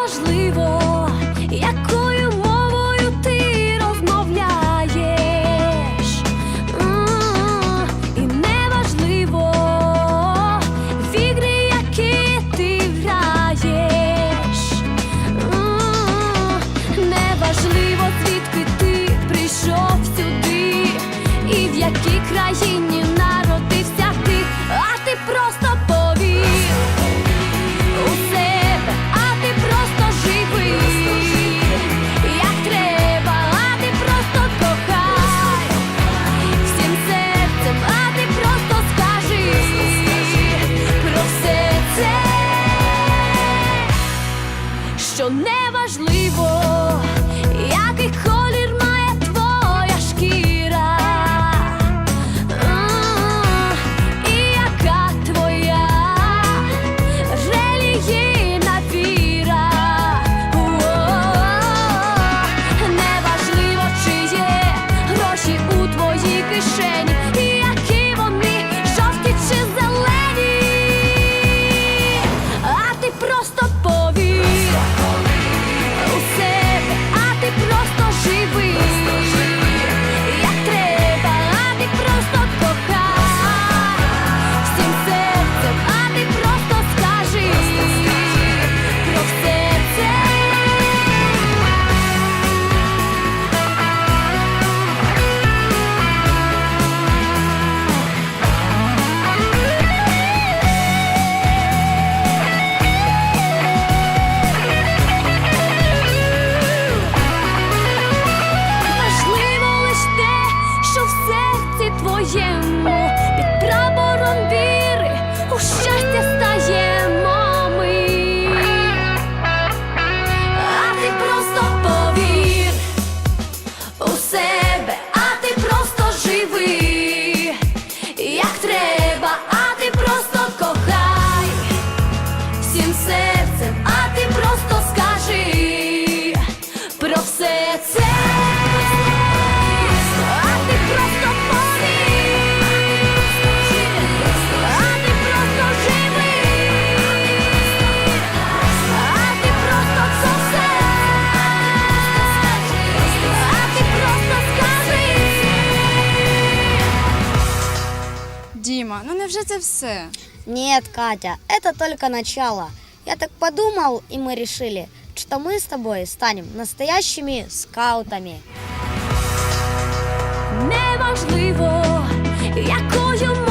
можливо, як. Що неважливо, який твоєму під прапором віри у щастя стаємо ми. А ти просто повір у себе, а ти просто живи, як треба, а ти просто кохай всім серцем, а ти просто скажи про все це. Діма, ну невже це все? Нет, Катя, это только начало. Я так подумал, и мы решили, что мы с тобой станем настоящими скаутами. Неважливо, якої